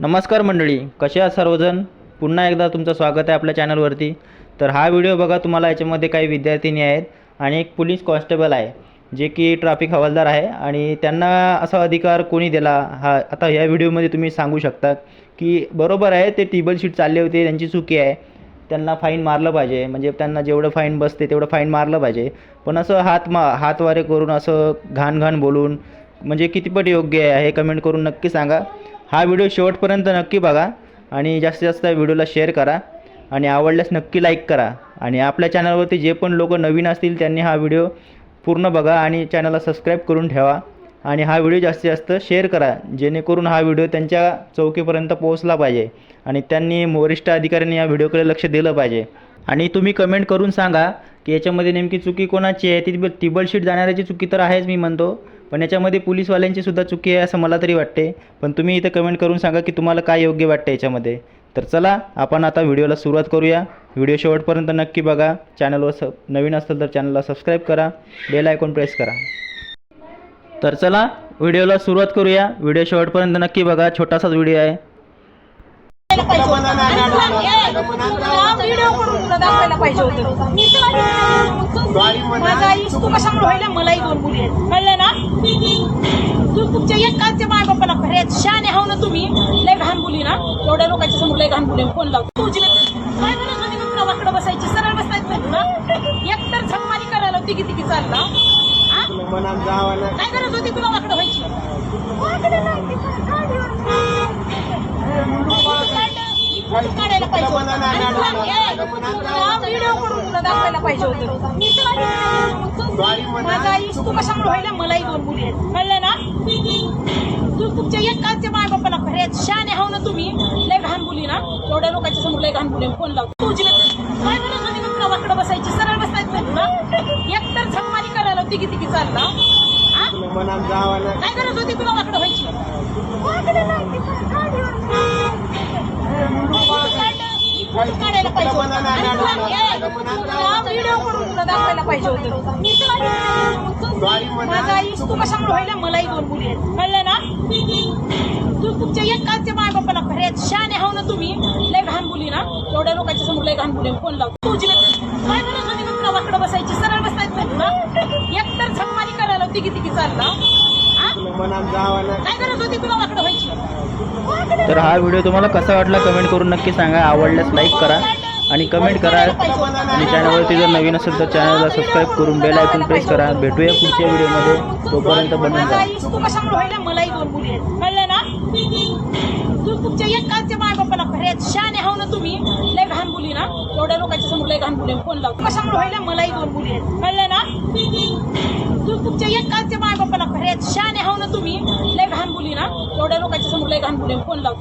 नमस्कार मंडळी कसे आहात सर्वजण? पुन्हा एकदा तुमचं स्वागत आहे आपल्या चॅनलवरती. तर हा व्हिडिओ बघा तुम्हाला याच्यामध्ये काही विद्यार्थिनी आहेत आणि एक पोलीस कॉन्स्टेबल आहे जे की ट्रॅफिक हवालदार आहे आणि त्यांना असा अधिकार कोणी दिला हा आता ह्या व्हिडिओमध्ये तुम्ही सांगू शकता की बरोबर आहे ते टेबल शीट चालले होते त्यांची चुकी आहे. त्यांना फाईन मारलं पाहिजे म्हणजे त्यांना जेवढं फाईन बसते तेवढं फाईन मारलं पाहिजे. पण असं हात मा हातवारे करून असं घाण घाण बोलून म्हणजे कितीपट योग्य आहे हे कमेंट करून नक्की सांगा. हा व्हिडिओ शेवटपर्यंत नक्की बघा आणि जास्तीत जास्त व्हिडिओला शेअर करा आणि आवडल्यास नक्की लाईक करा. आणि आपल्या चॅनलवरती जे पण लोक नवीन असतील त्यांनी हा व्हिडिओ पूर्ण बघा आणि चॅनलला सबस्क्राईब करून ठेवा. आणि हा व्हिडिओ जास्तीत जास्त शेअर करा. जेणेकरून हा व्हिडिओ त्यांच्या चौकीपर्यंत पोहोचला पाहिजे आणि त्यांनी वरिष्ठ अधिकाऱ्यांनी या व्हिडिओकडे लक्ष दिलं पाहिजे. आणि तुम्ही कमेंट करून सांगा की याच्यामध्ये नेमकी चुकी कोणाची आहे? ती टिबल शीट जाणाऱ्याची चुकी तर आहेच मी म्हणतो. पण याच्यामध्ये पोलीसवाल्यांची सुद्धा चुकी आहे असं मला तरी वाटते. पण तुम्ही इथं कमेंट करून सांगा की तुम्हाला काय योग्य वाटतं याच्यामध्ये. तर चला आपण आता व्हिडिओला सुरुवात करूया. व्हिडिओ शेवटपर्यंत नक्की बघा. चॅनलवर स नवीन असेल तर चॅनलला सबस्क्राईब करा. बेल आयकॉन प्रेस करा. तर चला व्हिडिओला सुरुवात करूया. व्हिडिओ शेवटपर्यंत नक्की बघा. छोटासाच व्हिडिओ आहे. व्हिडिओ करून तुला दाखवायला पाहिजे होतं मी तुला माझा तू कशामुळे व्हायला मलाही दोन मुली आहेत कळलं ना तू तुमच्या एकाच्या माय बापाला खऱ्यात शाने हाव ना तुम्ही लय घाण बोली ना एवढ्या लोकांच्या समोर लय घाण मुली फोन लावतो तुझी काय म्हणत तुला वाकडं बसायची सरळ बसायचं नाही तुला एकतर झकमारी करायला होती किती की चालला काय गरज होती तुला वाकडं व्हायची? वाकडं नाही, पाहिजे होतं. व्हिडिओ करून तुला दाखवायला पाहिजे होतं मी माझा आयुष तू कशामुळे व्हायला मलाही दोन मुली आहेत कळलं ना तू तुमच्या एकाच्या माय बापाला खऱ्यात शाने हाव ना तुम्ही लय घाण मुली ना एवढ्या लोकांच्या समोर लय घाण मुली फोन लावतो तुझी काय म्हणत होती मग तुला वाकडं बसायची सरळ बसायचं नाही तुला एकतर झकमारी करायला होती किती की चालला काय करत होती तुला वाकडं व्हायची वाकडं नाही, ते काढलं. काढायला पाहिजे होतं. आणि तुला- ए, तुला व्हिडिओ करून तुला दाखवायला पाहिजे होतं माझा तू कशामुळे व्हायला मलाही दोन मुली आहेत कळलं ना तू तुमच्या एकाच्या माय बापाला खऱ्यात शाने हाव ना तुम्ही लय घाण मुली ना एवढ्या लोकांच्या समोर लय घाण मुली फोन लावतो तुझी काय म्हणत होती तुला वाकडं बसायची सरळ बसायचं ना एकतर झकमारी करायला होती किती की चालला काय गरज होती तुला वाकडं व्हायची तर हा व्हिडिओ तुम्हाला कसा वाटला कमेंट करून नक्की सांगा. आवडल्यास लाईक करा. आणि कमेंट करा. आणि चॅनलवरती जर नवीन असेल तर चॅनलला सबस्क्राईब करून बेल ऐकून प्रेस करा. भेटूया पुढच्या व्हिडिओमध्ये तोपर्यंत बनवून जा मलाही आहेत. ना? तू तुमच्या एकाच्या माय बापाला खऱ्यात ना तुम्ही? लय घाण बोली ना? एवढ्या लोकांच्या समोर लय घाण बोली फोन लावतो? कशामुळे व्हायला मलाही दोन मुली आहेत. कळलं ना? तू तुमच्या एकाच्या माय बापाला खऱ्यात शाने हाव हो ना तुम्ही? लय घाण मुली ना? एवढ्या लोकांच्या समोर लय घाण फोन लावतो?